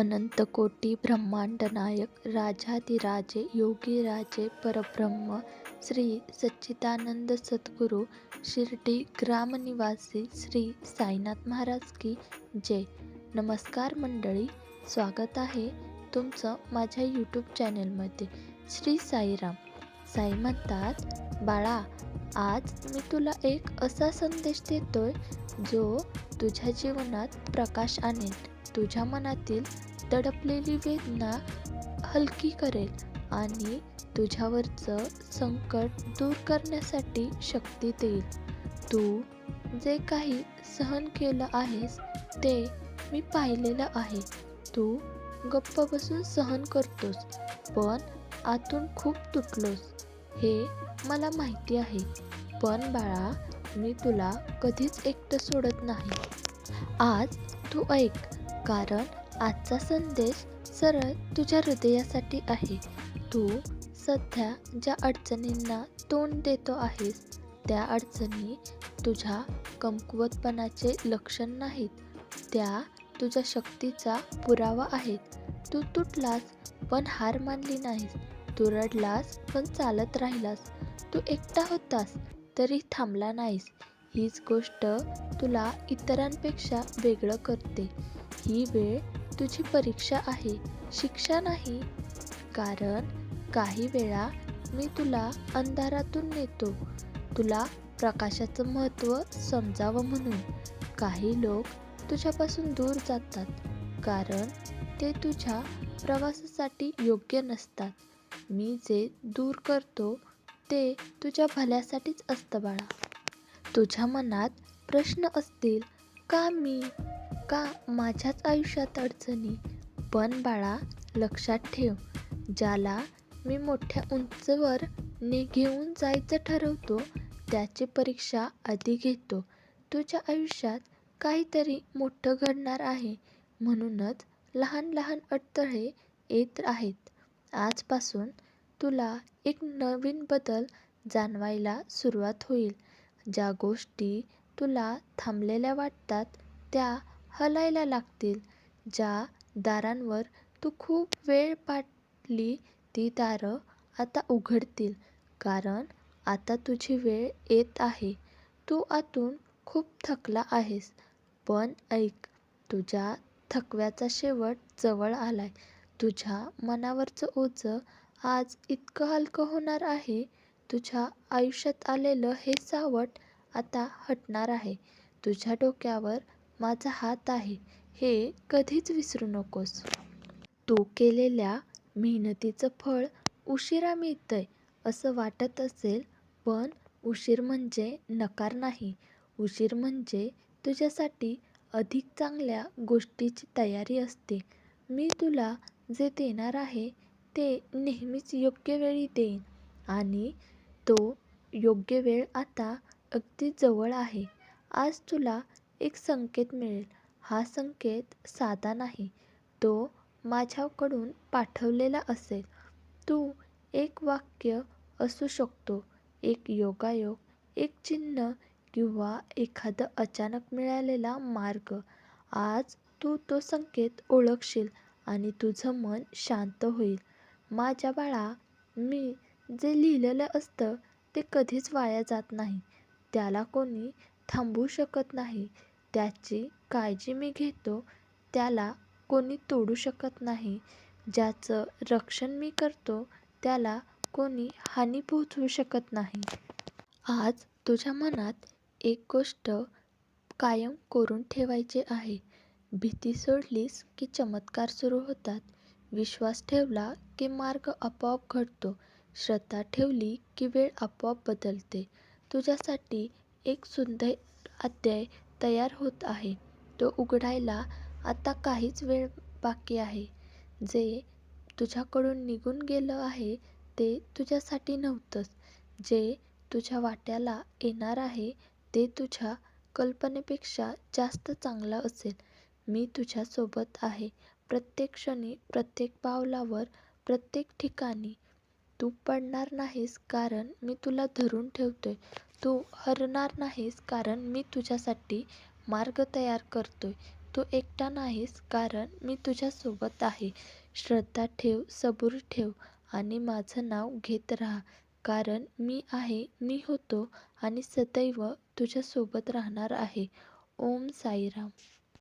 अनंतकोटी ब्रह्मांड नायक राजाधिराजे योगीराजे परब्रह्म श्री सच्चिदानंद सद्गुरू शिर्डी ग्रामनिवासी श्री साईनाथ महाराज की जय. नमस्कार मंडळी स्वागत आहे तुमचं माझ्या यूट्यूब चॅनलमध्ये. श्री साईराम. साई म्हणतात बाळा आज मी तुला एक असा संदेश देतोय जो तुझ्या जीवनात प्रकाश आणेल. तुझ्या मनातील दडपलेली वेदना हलकी करेल आणि तुझ्यावरचं संकट दूर करण्यासाठी शक्ती देईल. तू जे काही सहन केलं आहेस ते मी पाहिलेलं आहे. तू गप्प बसून सहन करतोस पण आतून खूप तुटलोस. हे मला माहिती आहे. पण बाळा मी तुला कधीच एकटं सोडत नाही. आज तू ऐक कारण आजचा संदेश सरळ तुझ्या हृदयासाठी आहे. तू सध्या ज्या अडचणींना तोंड देतो आहेस त्या अडचणी तुझ्या कमकुवतपणाचे लक्षण नाहीत. त्या तुझ्या शक्तीचा पुरावा आहेत. तू तुटलास पण हार मानली नाहीस. तू रडलास पण चालत राहिलास. तू एकटा होतास तरी थांबला नाहीस. हीच गोष्ट तुला इतरांपेक्षा वेगळं करते. ही वेळ तुझी परीक्षा आहे. शिक्षा नाही. कारण काही वेळा मी तुला अंधारातून नेतो. तुला प्रकाशाचं महत्त्व समजावं म्हणून. काही लोक तुझ्यापासून दूर जातात. कारण ते तुझ्या प्रवासासाठी योग्य नसतात. मी जे दूर करतो ते तुझ्या भल्यासाठीच असतं बाळा. तुझ्या मनात प्रश्न असतील का मी का माझ्याच आयुष्यात अडचणी? पण बाळा लक्षात ठेव. ज्याला मी मोठ्या उंचवर ने घेऊन जायचं ठरवतो त्याची परीक्षा आधी घेतो. तुझ्या आयुष्यात काहीतरी मोठं घडणार आहे. म्हणूनच लहान लहान अडथळे येत आहेत. आजपासून तुला एक नवीन बदल जाणवायला सुरुवात होईल. ज्या गोष्टी तुला थांबलेल्या वाटतात त्या हलायला लागतील. ज्या दारांवर तू खूप वेळ पाटली ती दारं आता उघडतील. कारण आता तुझी वेळ येत आहे. तू आतून खूप थकला आहेस. पण ऐक तुझ्या थकव्याचा शेवट जवळ आलाय. तुझ्या मनावरचं ओझं आज इतकं हलकं होणार आहे. तुझ्या आयुष्यात आलेलं हे सावट आता हटणार आहे. तुझ्या डोक्यावर माझा हात आहे हे कधीच विसरू नकोस. तू केलेल्या मेहनतीचं फळ उशिरा मिळतंय असं वाटत असेल पण उशीर म्हणजे नकार नाही. उशीर म्हणजे तुझ्यासाठी अधिक चांगल्या गोष्टीची तयारी असते. मी तुला जे देणार आहे ते नेहमीच योग्य वेळी देईन. आणि तो योग्य वेळ आता अगदी जवळ आहे. आज तुला एक संकेत मिळेल. हा संकेत साधा नाही. तो माझ्याकडून पाठवलेला असेल. तू एक वाक्य असू शकतो. एक योगायोग एक चिन्ह किंवा एखादं अचानक मिळालेला मार्ग. आज तू तो संकेत ओळखशील आणि तुझं मन शांत होईल. माझ्या बाळा मी जे लिहिलेलं असतं ते कधीच वाया जात नाही. त्याला कोणी थांबवू शकत नाही. त्याची काळजी मी घेतो त्याला कोणी तोडू शकत नाही. ज्याचं रक्षण मी करतो त्याला कोणी हानी पोहोचवू शकत नाही. आज तुझ्या मनात एक गोष्ट कायम कोरून ठेवायची आहे. भीती सोडलीस की चमत्कार सुरू होतात. विश्वास ठेवला की मार्ग आपोआप घडतो. श्रद्धा ठेवली की वेळ आपोआप बदलते. तुझ्यासाठी एक सुंदर अध्याय तयार होत आहे. तो उघडायला आता काहीच वेळ बाकी आहे. जे तुझ्याकडून निघून गेलं आहे ते तुझ्यासाठी नव्हतंच. जे तुझ्या वाट्याला येणार आहे ते तुझ्या कल्पनेपेक्षा जास्त चांगलं असेल. मी तुझ्यासोबत आहे. प्रत्येक क्षणी प्रत्येक पावलावर प्रत्येक ठिकाणी. तू पडणार नाहीस कारण मी तुला धरून ठेवतोय. तू हरणार नाहीस कारण मी तुझ्यासाठी मार्ग तयार करतोय. तू एकटा नाहीस कारण मी तुझ्यासोबत आहे. श्रद्धा ठेव सबूर ठेव आणि माझं नाव घेत राहा. कारण मी आहे मी होतो आणि सदैव तुझ्यासोबत राहणार आहे. ओम साईराम.